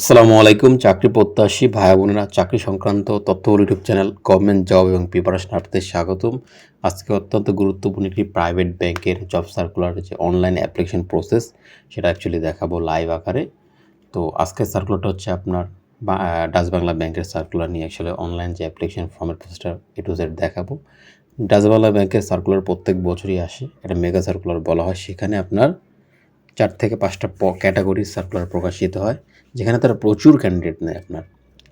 আসসালামু আলাইকুম, চাকরি প্রত্যাশী ভাই বোনেরা, চাকরি সংক্রান্ত তথ্য ইউটিউব চ্যানেল গভর্নমেন্ট জব এবং প্রিপারেশন আপনাদের স্বাগতম। আজকে অত্যন্ত গুরুত্বপূর্ণ একটি প্রাইভেট ব্যাংকের জব সার্কুলার যে অনলাইন অ্যাপ্লিকেশন প্রসেস সেটা অ্যাকচুয়ালি দেখাবো লাইভ আকারে। তো আজকের সার্কুলারটা হচ্ছে আপনার ডাচ বাংলা ব্যাংকের সার্কুলার নিয়ে অ্যাকচুয়ালি অনলাইন যে অ্যাপ্লিকেশন ফর্মের প্রসেসটা এ টু জেড দেখাবো। ডাচ বাংলা ব্যাংকের সার্কুলার প্রত্যেক বছরই আসে, এটা মেগা সার্কুলার বলা হয়। সেখানে আপনার চার থেকে পাঁচটা ক্যাটাগরির সার্কুলার প্রকাশিত হয়। যেখানে তারা প্রচুর ক্যান্ডিডেট নেয় আপনার।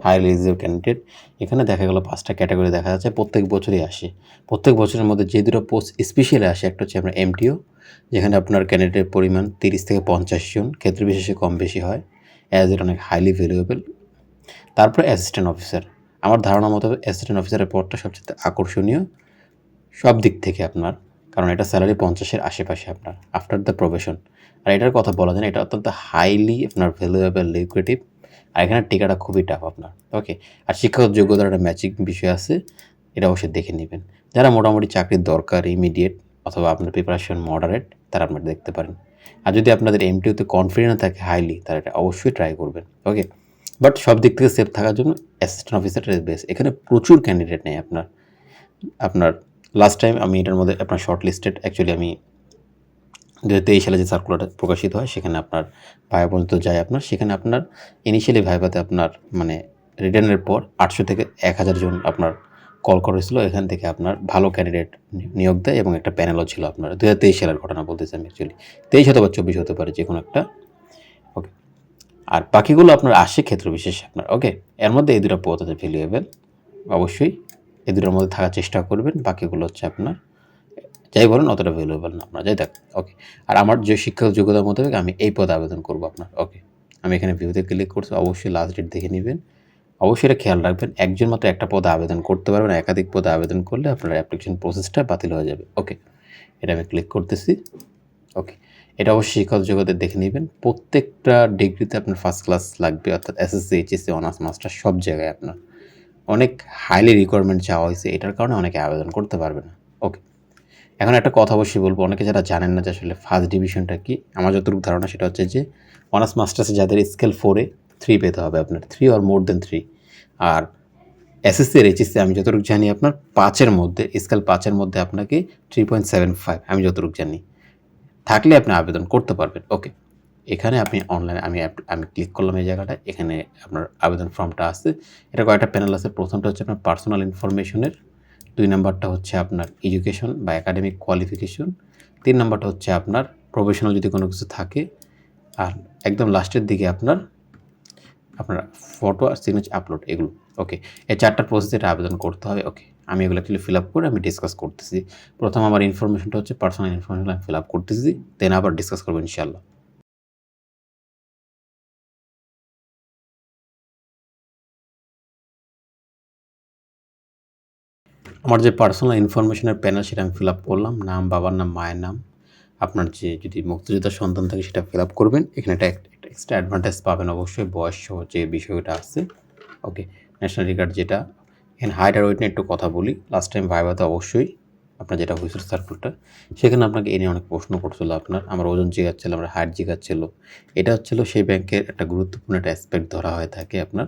হাই এলিজিবল ক্যান্ডিডেট এখানে দেখা গেলো পাঁচটা ক্যাটাগরি দেখা যাচ্ছে, প্রত্যেক বছরই আসে। প্রত্যেক বছরের মধ্যে যে দুটো পোস্ট স্পেশালি আসে, একটা হচ্ছে আপনার এমটিও যেখানে আপনার ক্যান্ডিডেটের পরিমাণ তিরিশ থেকে পঞ্চাশ জন, ক্ষেত্র বিশেষে কম বেশি হয় অ্যাজ এটা অনেক হাইলি ভ্যালুয়েবল তারপরে অ্যাসিস্ট্যান্ট অফিসার আমার ধারণা মতো অ্যাসিস্ট্যান্ট অফিসারের পদটা সবচেয়ে আকর্ষণীয় সব দিক থেকে আপনার। কারণ এটা স্যালারি পঞ্চাশের আশেপাশে আপনার আফটার দ্য প্রফেশন আর এটার কথা বলা যায় না, এটা অত্যন্ত হাইলি আপনার ভ্যালুয়েবল লিকুইটিভ আর এখানে টিকাটা খুবই টাফ আপনার ওকে আর শিক্ষাগত যোগ্যতার একটা ম্যাচিং বিষয় আছে, এটা অবশ্যই দেখে নেবেন। যারা মোটামুটি চাকরির দরকার ইমিডিয়েট অথবা আপনার প্রিপারেশন মডারেট তারা আপনারা দেখতে পারেন। আর যদি আপনাদের এমটিউতে কনফিডেন্ট থাকে হাইলি তারা এটা অবশ্যই ট্রাই করবেন ওকে বাট সব দিক থেকে সেফ থাকার জন্য অ্যাসিস্ট্যান্ট অফিসার বেস্ট এখানে প্রচুর ক্যান্ডিডেট নেই আপনার আপনার লাস্ট টাইম আমি এটার মধ্যে আপনার শর্ট লিস্টেড অ্যাকচুয়ালি আমি দু তেইশ সালে যে সার্কুলারটা প্রকাশিত হয়, সেখানে আপনার ভাইবা পর্যন্ত যায় আপনার। সেখানে আপনার ইনিশিয়ালি ভাইভাতে আপনার মানে রিটার্নের পর আটশো থেকে এক হাজার জন আপনার কল করেছিল। এখান থেকে আপনার ভালো ক্যান্ডিডেট নিয়োগ দেয় এবং একটা প্যানেলও ছিল আপনার। দু হাজার তেইশ সালের ঘটনা বলতেছি আমি অ্যাকচুয়ালি তেইশ হতে বা চব্বিশ হতে পারে যে কোনো একটা। ওকে আর বাকিগুলো আপনার আসে ক্ষেত্র বিশেষ আপনার। ওকে এর মধ্যে এই দুটো পথ আছে ভ্যালুয়েবল অবশ্যই। এই দুটোর মধ্যে থাকার চেষ্টা করবেন, বাকিগুলো হচ্ছে আপনার, যাই বলেন, অতটা ভ্যালুয়েবল না আপনার, যাই দেখ ওকে আর আমার যে শিক্ষাগত যোগ্যতা মোতাবেক আমি এই পদে আবেদন করব আপনার ওকে আমি এখানে ভিউতে ক্লিক করছি, অবশ্যই লাস্ট ডেট দেখে নেবেন। অবশ্যই এটা খেয়াল রাখবেন, একজন মাত্র একটা পদে আবেদন করতে পারবেন, একাধিক পদে আবেদন করলে আপনার অ্যাপ্লিকেশন প্রসেসটা বাতিল হয়ে যাবে ওকে এটা আমি ক্লিক করতেছি ওকে এটা অবশ্যই শিক্ষক যোগ্যতা দেখে নেবেন, প্রত্যেকটা ডিগ্রিতে আপনার ফার্স্ট ক্লাস লাগবে, অর্থাৎ এসএসসি এইচএসসি অনার্স মাস্টার সব জায়গায় আপনার। অনেক হাইলি রিকোয়ারমেন্ট চাওয়া হয়েছে, এটার কারণে অনেকে আবেদন করতে পারবে না। ওকে এখন একটা কথা অবশ্যই বলব, অনেকে যারা জানেন না যে আসলে ফার্স্ট ডিভিশনটা কি, আমার যতটুকু ধারণা সেটা হচ্ছে যে অনার্স মাস্টার্সে যাদের স্কেল ফোরে থ্রি পেতে হবে আপনার three or more then three R SSC আর এইচএসসি আমি যতটুকু জানি আপনার, পাঁচের মধ্যে স্কেল পাঁচের মধ্যে আপনাকে থ্রি পয়েন্ট সেভেন ফাইভ আমি যতটুকু জানি। থাকলে আপনি আবেদন করতে পারবেন। ওকে এখানে আপনি অনলাইনে আমি আমি ক্লিক করলাম এই জায়গাটা এখানে আপনার আবেদন ফর্মটা আছে। এটা কয়েকটা প্যানেল আছে। প্রথমটা হচ্ছে আপনার পার্সোনাল ইনফরমেশনের দুই নম্বরটা হচ্ছে আপনার এডুকেশন বা একাডেমিক কোয়ালিফিকেশন তিন নম্বরটা হচ্ছে আপনার প্রফেশনাল যদি কোনো কিছু থাকে, আর একদম লাস্টের দিকে আপনার আপনার ফটো আর সিগনেচার আপলোড এগুলো ওকে এই চারটা প্রসেসে এটা আবেদন করতে হবে ওকে আমি এগুলো অ্যাকচুয়ালি ফিল আপ করে আমি ডিসকাস করতেছি। প্রথম আমার ইনফরমেশনটা হচ্ছে পার্সোনাল ইনফরমেশন আমি ফিল আপ করতেছি দেন আবার ডিসকাস করব ইনশাল্লাহ আমার যে পার্সোনাল ইনফরমেশনের প্যানেল সেটা আমি ফিল আপ করলাম। নাম, বাবার নাম, মায়ের নাম। আপনার যে যদি মুক্তিযোদ্ধার সন্তান থাকে সেটা ফিল আপ করবেন। এখানে একটা এক্সট্রা অ্যাডভান্টেজ পাবেন অবশ্যই। বয়স সহ যে বিষয়টা আছে। ওকে ন্যাশনাল কার্ড যেটা। এখানে হাইট আর ওয়েট নিয়ে একটু কথা বলি। লাস্ট টাইম ভাইভাতে অবশ্যই আপনার যেটা হয়েছিল সার্কুলটা সেখানে আপনাকে এ নিয়ে অনেক প্রশ্ন করছিল আপনার। আমার ওজন জিগাচ্ছিল, আমার হাইট জিগাচ্ছিল। এটা হচ্ছিল সেই ব্যাংকের একটা গুরুত্বপূর্ণ একটা অ্যাসপেক্ট ধরা হয়ে থাকে আপনার।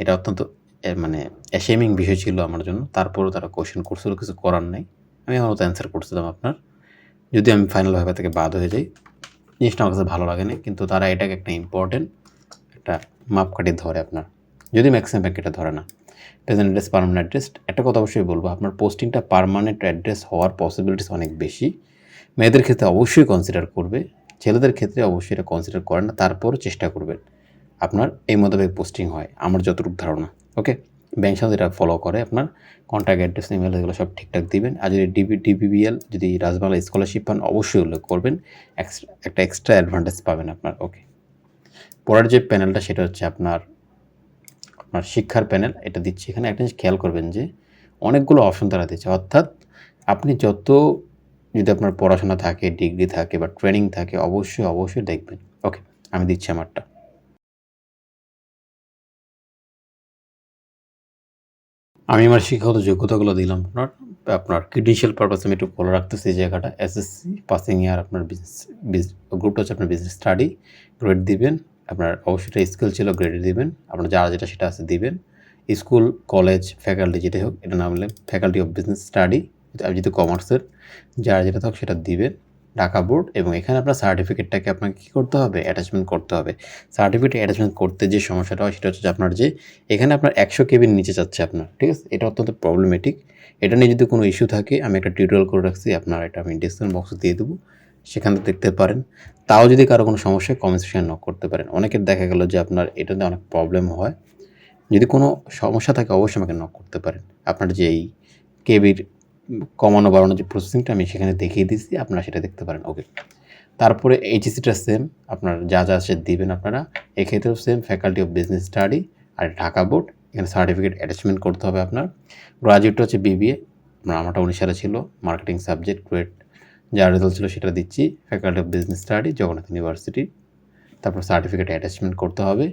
এটা অত্যন্ত মানে অ্যাশেমিং বিষয় ছিল আমার জন্য, তারপরেও তারা কোশ্চেন করছিল, কিছু করার নেই। আমি আমার মতো অ্যান্সার করছিলাম আপনার। যদি আমি ফাইনাল ভাবে থেকে বাদ হয়ে যাই, জিনিসটা আমার কাছে ভালো লাগে না কিন্তু তারা এটাকে একটা ইম্পর্টেন্ট একটা মাপকাঠি ধরে আপনার। যদি ম্যাক্সিমাম ব্যাংক এটা ধরে না। প্রেজেন্ট অ্যাড্রেস পারমানেন্ট অ্যাড্রেস একটা কথা অবশ্যই বলব, আপনার পোস্টিংটা পারমানেন্ট অ্যাড্রেস হওয়ার পসিবিলিটিস অনেক বেশি। মেয়েদের ক্ষেত্রে অবশ্যই কনসিডার করবে, ছেলেদের ক্ষেত্রে অবশ্যই এটা কনসিডার করে না, তারপরও চেষ্টা করবেন। আপনার এই মোতাবেক পোস্টিং হয়, আমার যতটুকু ধারণা। ওকে ব্যাংক সাথে এটা ফলো করে আপনার কন্ট্যাক্ট অ্যাড্রেস ইমেল এগুলো সব ঠিকঠাক দিবেন। আর যদি ডিবি ডিবিবিএল যদি রাজবাংলা স্কলারশিপ পান, অবশ্যই উল্লেখ করবেন। এক্সট্রা একটা এক্সট্রা অ্যাডভান্টেজ পাবেন আপনার ওকে পরের যে প্যানেলটা সেটা হচ্ছে আপনার আপনার শিক্ষার প্যানেল এটা দিচ্ছে এখানে। একটা জিনিস খেয়াল করবেন যে অনেকগুলো অপশন তারা দিচ্ছে। অর্থাৎ আপনি যত, যদি আপনার পড়াশোনা থাকে ডিগ্রি থাকে বা ট্রেনিং থাকে, অবশ্যই অবশ্যই দেখবেন। ওকে আমি দিচ্ছি আমারটা। আমি আমার শিক্ষাগত যোগ্যতাগুলো দিলাম। আপনার আপনার ক্রিডেন্সিয়াল পারপাস আমি একটু ফলো রাখতেছি এই জায়গাটা। এসএসসি পাসিং ইয়ার আপনার বিজনেস গ্রুপটা হচ্ছে আপনার বিজনেস স্টাডি গ্রেড দিবেন। আপনার অবশ্যই স্কিল ছিল গ্রেড দিবেন। আপনার যারা যেটা সেটা আছে দিবেন। স্কুল কলেজ ফ্যাকাল্টি যেটাই হোক, এটা নাম হলে ফ্যাকাল্টি অফ বিজনেস স্টাডি আমি যেহেতু কমার্সের যারা যেটা থাক সেটা দিবেন। ঢাকা বোর্ড এবং এখানে আপনার সার্টিফিকেটটাকে আপনাকে কী করতে হবে? অ্যাটাচমেন্ট করতে হবে। সার্টিফিকেট অ্যাটাচমেন্ট করতে যে সমস্যাটা হয়, সেটা হচ্ছে যে আপনার যে এখানে আপনার একশো কেবির নিচে যাচ্ছে আপনার, ঠিক আছে? এটা অত্যন্ত প্রবলেমেটিক এটা নিয়ে যদি কোনো ইস্যু থাকে, আমি একটা টিউটোরিয়াল করে রাখছি, আপনার এটা আমি ডিসক্রিপশন বক্সে দিয়ে দেবো। সেখান থেকে দেখতে পারেন। তাও যদি কারও কোনো সমস্যায় কমেন্ট সেকশন নক করতে পারেন। অনেকের দেখা গেল যে আপনার এটাতে অনেক প্রবলেম হয়। যদি কোনো সমস্যা থাকে, অবশ্যই আমাকে নক করতে পারেন। আপনার যে এই কেবির কমানো বাড়ানোর যে প্রসেসিংটা আমি সেখানে দেখিয়ে দিচ্ছি আপনারা সেটা দেখতে পারেন ওকে তারপরে এইচএসিটা সেম আপনার যা যা সে দিবেন আপনারা, এক্ষেত্রেও same faculty of business study R Dhaka board এখানে সার্টিফিকেট অ্যাটাচমেন্ট করতে হবে আপনার। গ্রাজুয়েটটা হচ্ছে বিবিএ আপনার আমারটা উনিশ সালে ছিল মার্কেটিং সাবজেক্ট গ্রেড যা রেজাল্ট ছিল সেটা দিচ্ছি faculty of business study Jagannath university তারপর সার্টিফিকেট অ্যাটাচমেন্ট করতে হবে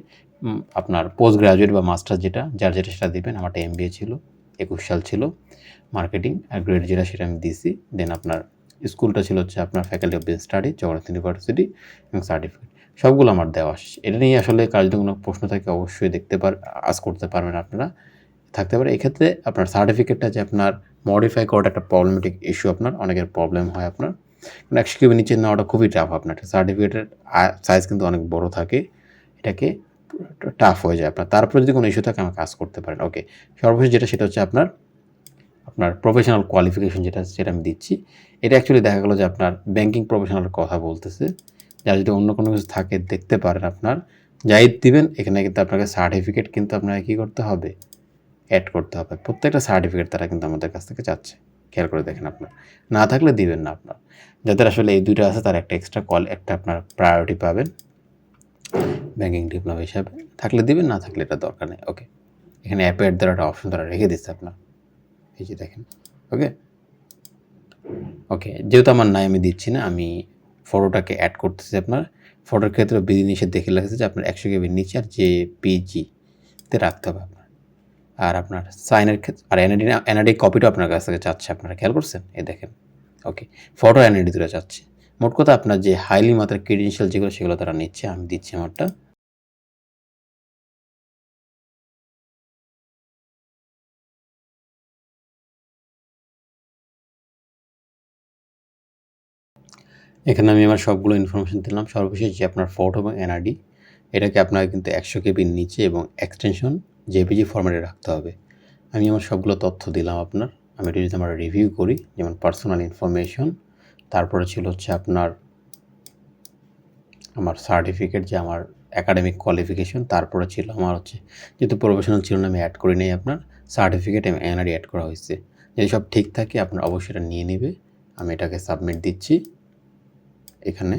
আপনার পোস্ট গ্রাজুয়েট বা মাস্টার যেটা, যার যেটা সেটা দিবেন, আমারটা এম ছিল। একুশ সাল ছিল মার্কেটিং আর গ্রেড যেটা সেটা আমি দিছি দেন আপনার স্কুলটা ছিল হচ্ছে আপনার faculty of business study Jagannath university এবং সার্টিফিকেট সবগুলো আমার দেওয়া শেষ। এটা নিয়ে আসলে যদি কোনো প্রশ্ন থাকে অবশ্যই দেখতে পার আজ করতে পারবেন আপনারা। থাকতে পারে। এক্ষেত্রে আপনার সার্টিফিকেটটা যে আপনার মডিফাই করাটা একটা প্রবলেমেটিক ইস্যু আপনার, অনেকের প্রবলেম হয় আপনার। কারণ একশো কিউবের নিচে নেওয়াটা খুবই টাফ আপনার। সার্টিফিকেটের সাইজ কিন্তু অনেক বড় থাকে। এটাকে টাফ হয়ে যায় আপনার। তারপরে যদি কোনো ইস্যু থাকে, আমাকে কাজ করতে পারেন। ওকে সর্বশেষ যেটা, সেটা হচ্ছে আপনার আপনার প্রফেশনাল কোয়ালিফিকেশন যেটা সেটা আমি দিচ্ছি। এটা অ্যাকচুয়ালি দেখা গেলো যে আপনার ব্যাংকিং প্রফেশনাল কথা বলতেছে। যার যদি অন্য কোনো কিছু থাকে, দেখতে পারেন আপনার। যাই দিবেন, এখানে কিন্তু আপনাকে সার্টিফিকেট কিন্তু আপনাকে কী করতে হবে? অ্যাড করতে হবে। প্রত্যেকটা সার্টিফিকেট তারা কিন্তু আমাদের কাছ থেকে চাচ্ছে। খেয়াল করে দেখেন আপনার। না থাকলে দিবেন না আপনার। যাদের আসলে এই দুইটা আছে, তার একটা এক্সট্রা কল একটা আপনার প্রায়োরিটি পাবেন। ব্যাংকিং ডিপ্লোমা হিসাবে। থাকলে দিবেন, না থাকলে এটা দরকার নেই ওকে এখানে অ্যাপের দ্বারা একটা অপশন দ্বারা রেখে দিচ্ছে আপনার। এই যে দেখেন ওকে ওকে যেহেতু আমার নাই, আমি দিচ্ছি না, আমি ফটোটাকে অ্যাড করতেছি আপনার। ফটোর ক্ষেত্রে বিধি নিষেধ দেখে লেগেছে যে আপনার একশো কেবির নিচে আর যে পিজিতে রাখতে হবে আপনার। আর আপনার সাইনের ক্ষেত্রে, আর এনআইডি এনআইডি কপিটা আপনার কাছ থেকে চাচ্ছে আপনারা, খেয়াল করছেন? এই দেখেন ওকে ফটো এনআইডি দুটো চাচ্ছে। মোট কথা আপনার যে হাইলি মাত্রার ক্রেডেন্সিয়াল যেগুলো, সেগুলো তারা নিচ্ছে, আমি দিচ্ছি আমারটা। এখানে আমি আমার সবগুলো ইনফরমেশন দিলাম। সর্বশেষ যে আপনার ফটো এবং এনআইডি এটাকে আপনাকে কিন্তু একশো কেবির নিচে এবং এক্সটেনশন জেপিজি ফরম্যাটে রাখতে হবে। আমি আমার সবগুলো তথ্য দিলাম আপনার। আমি এটা যদি আমরা রিভিউ করি, যেমন পার্সোনাল ইনফরমেশন তারপরে ছিল হচ্ছে আপনার, আমার সার্টিফিকেট যে আমার একাডেমিক কোয়ালিফিকেশন তারপরে ছিল আমার হচ্ছে যেহেতু প্রফেশনাল ছিল না, আমি অ্যাড করি নেই আপনার সার্টিফিকেট এবং এনআরডি অ্যাড করা হয়েছে। যদি সব ঠিক থাকে, আপনার অবশ্যই এটা নিয়ে নেবে। আমি এটাকে সাবমিট দিচ্ছি এখানে।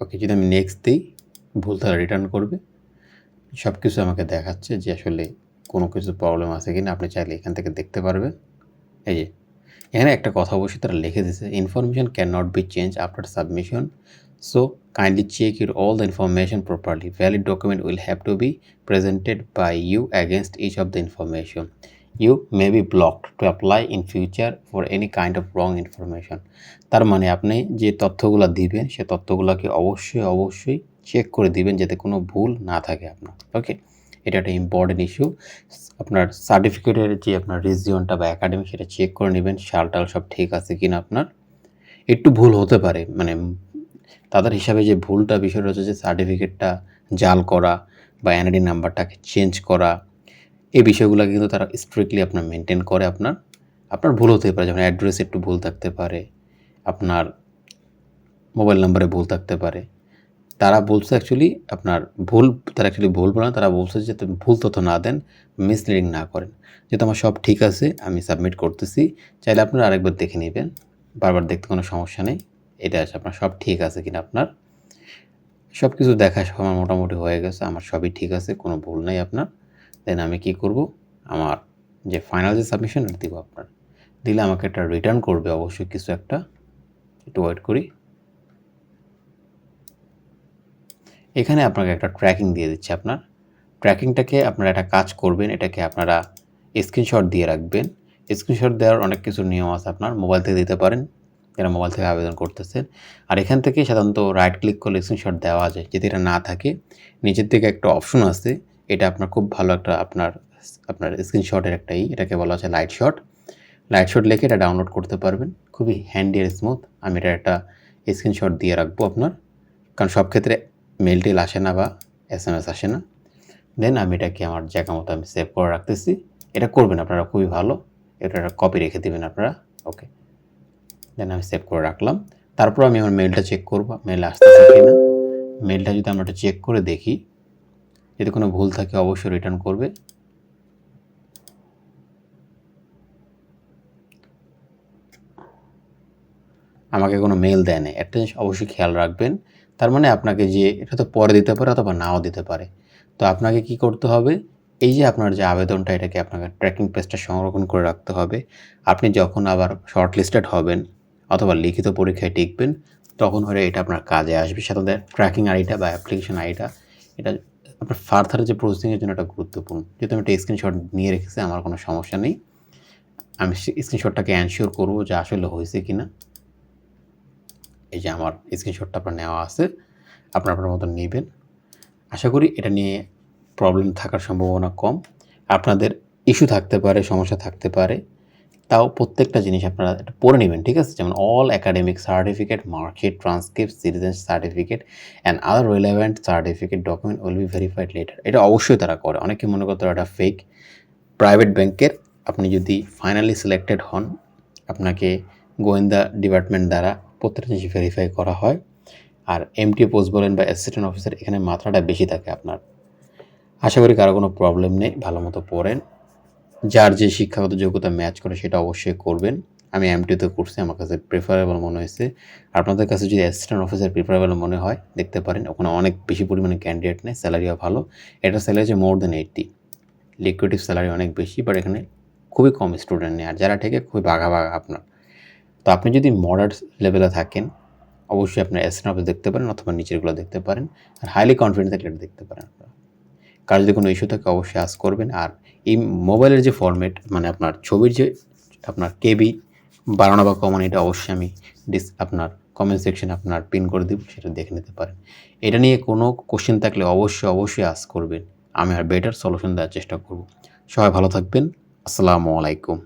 ওকে, যদি আমি নেক্সট দিই, ভুল তারা রিটার্ন করবে। সব কিছু আমাকে দেখাচ্ছে যে আসলে কোনো কিছু প্রবলেম আছে কি না আপনি চাইলে এখান থেকে দেখতে পারবেন। এই যে এখানে একটা কথা অবশ্যই তারা লিখে দিয়েছে information can not be change after submission so kindly check your all the information properly valid document will have to be presented by you against each of the information you may be blocked to apply in future for any kind of wrong information তার মানে আপনি যে তথ্যগুলো দিবেন, সে তথ্যগুলোকে অবশ্যই অবশ্যই check করে দিবেন, যাতে কোনো ভুল না থাকে আপনার। ওকে এটা একটা ইম্পর্টেন্ট ইস্যু আপনার সার্টিফিকেটের যে আপনার রিজিয়নটা বা একাডেমি সেটা চেক করে নেবেন শাল টাল সব ঠিক আছে কি না আপনার। একটু ভুল হতে পারে মানে তাদের হিসাবে যে ভুলটা বিষয় রয়েছে যে সার্টিফিকেটটা জাল করা বা এনআইডি নাম্বারটাকে চেঞ্জ করা, এই বিষয়গুলো কিন্তু তারা স্ট্রিক্টলি আপনার মেনটেন করে আপনার। আপনার ভুল হতে পারে, যেমন অ্যাড্রেস একটু ভুল থাকতে পারে, আপনার মোবাইল নাম্বারে ভুল থাকতে পারে। তারা বলছে অ্যাকচুয়ালি আপনার ভুল, তারা অ্যাকচুয়ালি ভুল বলে তারা বলছে যে ভুল তথ্য না দেন মিসলিডিং না করেন। যেহেতু আমার সব ঠিক আছে, আমি সাবমিট করতেছি, চাইলে আপনারা আরেকবার দেখে নেবেন। বারবার দেখতে কোনো সমস্যা নেই, এটা আছে আপনার, সব ঠিক আছে কিনা আপনার। সব কিছু দেখা আমার মোটামুটি হয়ে গেছে, আমার সবই ঠিক আছে, কোনো ভুল নাই আপনার। দেন আমি কি করব? আমার যে ফাইনাল যে সাবমিশন দিব আপনার। দিলে আমাকে একটা রিটার্ন করবে অবশ্যই কিছু একটা, একটু ওয়েট করি। এখানে আপনাকে একটা ট্র্যাকিং দিয়ে দিচ্ছে আপনার। ট্র্যাকিংটাকে আপনারা একটা কাজ করবেন, এটাকে আপনারা স্ক্রিনশট দিয়ে রাখবেন। স্ক্রিনশট দেওয়ার অনেক কিছু নিয়ম আছে আপনার মোবাইল থেকে দিতে পারেন, যারা মোবাইল থেকে আবেদন করতেছেন। আর এখান থেকে সাধারণত রাইট ক্লিক করলে স্ক্রিনশট দেওয়া যায়। যদি এটা না থাকে, নিচের দিকে একটা অপশন আছে, এটা আপনার খুব ভালো একটা আপনার আপনার স্ক্রিনশটের একটা ই, এটাকে বলা হচ্ছে লাইট শট লাইট শট লিখে এটা ডাউনলোড করতে পারবেন। খুবই হ্যান্ডি আর স্মুথ আমি এটা একটা স্ক্রিনশট দিয়ে রাখব আপনার। কারণ সব ক্ষেত্রে মেল টেল আসে না বা এস এম এস আসে না দেন আমি এটাকে আমার জায়গা মতো আমি সেভ করে রাখতেছি। এটা করবেন আপনারা, খুবই ভালো। এটা একটা কপি রেখে দেবেন আপনারা ওকে দেন আমি সেভ করে রাখলাম। তারপর আমি আমার মেলটা চেক করব মেল আসতেছে কি না মেলটা যদি আমরা চেক করে দেখি, যদি কোনো ভুল থাকে অবশ্যই রিটার্ন করবে। আমাকে কোনো মেল দেয় না একটা জিনিস অবশ্যই খেয়াল রাখবেন। তার মানে আপনাকে যে এটা তো পরে দিতে পারে অথবা নাও দিতে পারে। তো আপনাকে কি করতে হবে? এই যে আপনার যে আবেদনটা, এটাকে আপনাকে ট্র্যাকিং পেজটা সংরক্ষণ করে রাখতে হবে। আপনি যখন আবার শর্ট লিস্টেড হবেন অথবা লিখিত পরীক্ষায় টিকবেন, তখন হলে এটা আপনার কাজে আসবে। সাথে ট্র্যাকিং আইডিটা বা অ্যাপ্লিকেশন আইডিটা, এটা আপনার ফার্দার যে প্রসেসিংয়ের জন্য এটা গুরুত্বপূর্ণ। যেহেতু আমি একটা স্ক্রিনশট নিয়ে রেখেছি, আমার কোনো সমস্যা নেই। আমি স্ক্রিনশটটাকে অ্যানশিওর করব যে আসলে হয়েছে কি না এই যে আমার স্ক্রিনশটটা আপনার নেওয়া আছে, আপনার আপনার মতন নেবেন। আশা করি এটা নিয়ে প্রবলেম থাকার সম্ভাবনা কম। আপনাদের ইস্যু থাকতে পারে, সমস্যা থাকতে পারে, তাও প্রত্যেকটা জিনিস আপনারা এটা পড়ে নেবেন, ঠিক আছে? যেমন all academic certificate marksheet transcript citizen certificate and other relevant certificate document will be verified letter এটা অবশ্যই তারা করে। অনেকে মনে করতে এটা ফেক প্রাইভেট ব্যাংকের আপনি যদি ফাইনালি সিলেক্টেড হন, আপনাকে গোয়েন্দা ডিপার্টমেন্ট দ্বারা প্রত্যেকটা ভেরিফাই করা হয়। আর এমটি পোস্ট বলেন বা অ্যাসিস্ট্যান্ট অফিসার এখানে মাত্রাটা বেশি থাকে আপনার। আশা করি কারও কোনো প্রবলেম নেই, ভালো মতো পড়েন। যার যে শিক্ষাগত যোগ্যতা ম্যাচ করে সেটা অবশ্যই করবেন। আমি এমটিতে করছি আমার কাছে প্রেফারেবল মনে হয়েছে। আপনাদের কাছে যদি অ্যাসিস্ট্যান্ট অফিসার প্রিফারেবল মনে হয়, দেখতে পারেন। ওখানে অনেক বেশি পরিমাণে ক্যান্ডিডেট নেয় স্যালারিও ভালো। এটা স্যালারি আছে মোর দেন এইটটি লিকুইডিভ স্যালারি অনেক বেশি বাট এখানে খুবই কম স্টুডেন্ট নেয় আর যারা থেকে খুবই বাঘা বাঘা আপনার। তো আপনি যদি মডার্ট লেভেলে থাকেন, অবশ্যই আপনার অফিস দেখতে পারেন অথবা নিচেরগুলো দেখতে পারেন আর হাইলি কনফিডেন্স থাকলে এটা দেখতে পারেন কার যদি কোনো ইস্যু থাকে, অবশ্যই আস করবেন। আর এই মোবাইলের যে ফরম্যাট মানে আপনার ছবির যে, আপনার কেবি বাড়ানো বা কমানো এটা অবশ্যই আমি ডিস আপনার কমেন্ট সেকশনে আপনার পিন করে দিব, সেটা দেখে নিতে পারেন। এটা নিয়ে কোনো কোশ্চেন থাকলে অবশ্যই অবশ্যই আস করবেন। আমি আর বেটার সলিউশন দেওয়ার চেষ্টা করব। সবাই ভালো থাকবেন। আসসালামু আলাইকুম।